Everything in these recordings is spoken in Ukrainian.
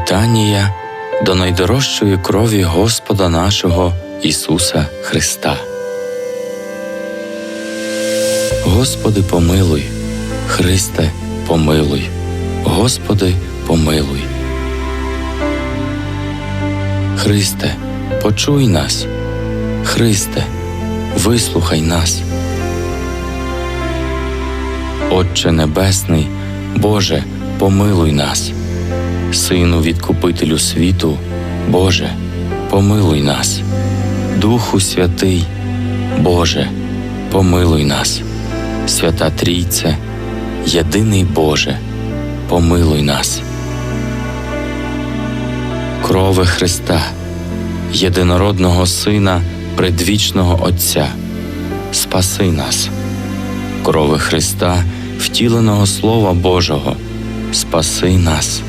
Літанія до найдорожчої крові Господа нашого Ісуса Христа. Господи, помилуй, Христе, помилуй, Господи, помилуй. Христе, почуй нас, Христе, вислухай нас. Отче Небесний, Боже, помилуй нас, Сину Відкупителю світу, Боже, помилуй нас, Духу Святий, Боже, помилуй нас, Свята Трійце, Єдиний Боже, помилуй нас. Крови Христа, єдинородного Сина, предвічного Отця, спаси нас, крови Христа, втіленого Слова Божого, спаси нас,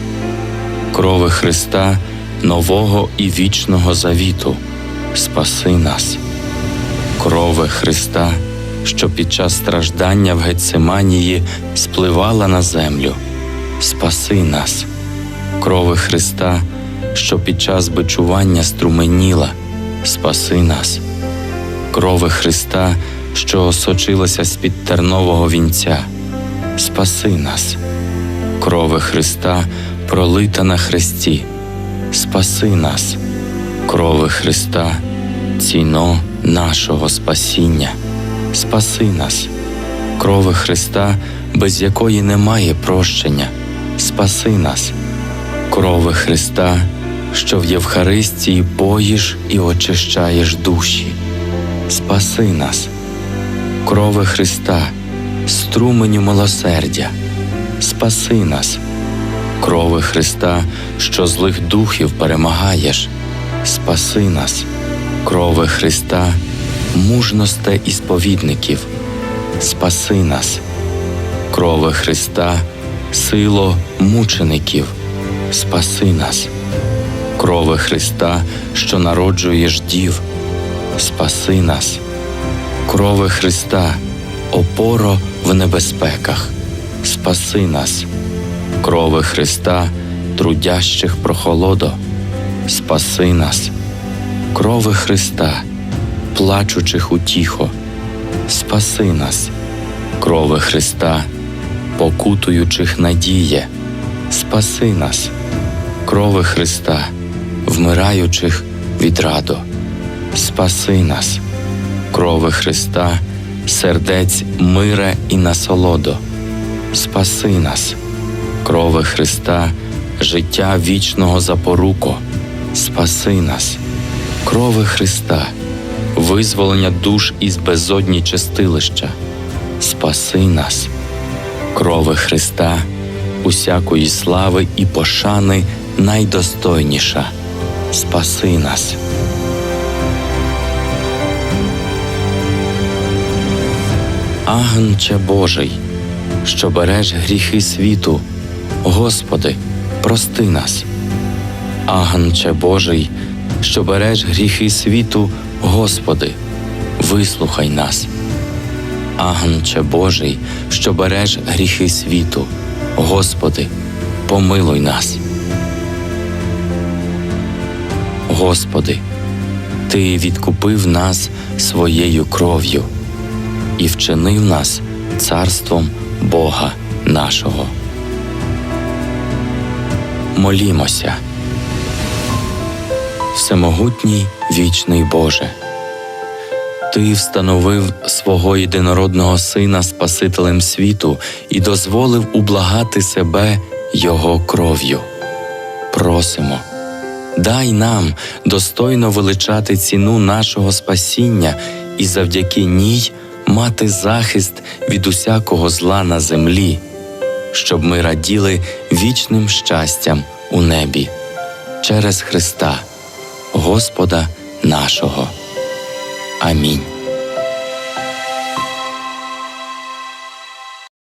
крови Христа, нового і вічного завіту, спаси нас, крови Христа, що під час страждання в Гециманії спливала на землю, спаси нас, крови Христа, що під час бичування струменіла, спаси нас, крови Христа, що осочилася з-під тернового вінця, спаси нас, крови Христа, пролита на хресті, спаси нас, крови Христа, ціно нашого спасіння, спаси нас, крови Христа, без якої немає прощення, спаси нас, крови Христа, що в Євхаристії поїш і очищаєш душі, спаси нас, крови Христа, струменю милосердя, спаси нас, крови Христа, що злих духів перемагаєш, спаси нас, крови Христа, мужносте і сповідників, спаси нас, крови Христа, сило мучеників, спаси нас, крови Христа, що народжуєш дів, спаси нас, крови Христа, опоро в небезпеках, спаси нас, крови Христа, трудящих прохолодо, спаси нас, крови Христа, плачучих утіхо, спаси нас, крови Христа, покутуючих надіє, спаси нас, крови Христа, вмираючих від радо, спаси нас, крови Христа, сердець мире і насолодо, спаси нас, крови Христа, життя вічного запоруко, спаси нас, крови Христа, визволення душ із безодні чистилища, спаси нас, крови Христа, усякої слави і пошани найдостойніша, спаси нас. Агнче Божий, що береш гріхи світу, Господи, прости нас. Агнче Божий, що береш гріхи світу, Господи, вислухай нас. Агнче Божий, що береш гріхи світу, Господи, помилуй нас. Господи, Ти відкупив нас своєю кров'ю і вчинив нас царством Бога нашого. Молімося. Всемогутній вічний Боже. Ти встановив свого єдинородного Сина Спасителем світу і дозволив ублагати себе Його кров'ю. Просимо, дай нам достойно величати ціну нашого спасіння і завдяки ній мати захист від усякого зла на землі, щоб ми раділи вічним щастям у небі через Христа, Господа нашого. Амінь.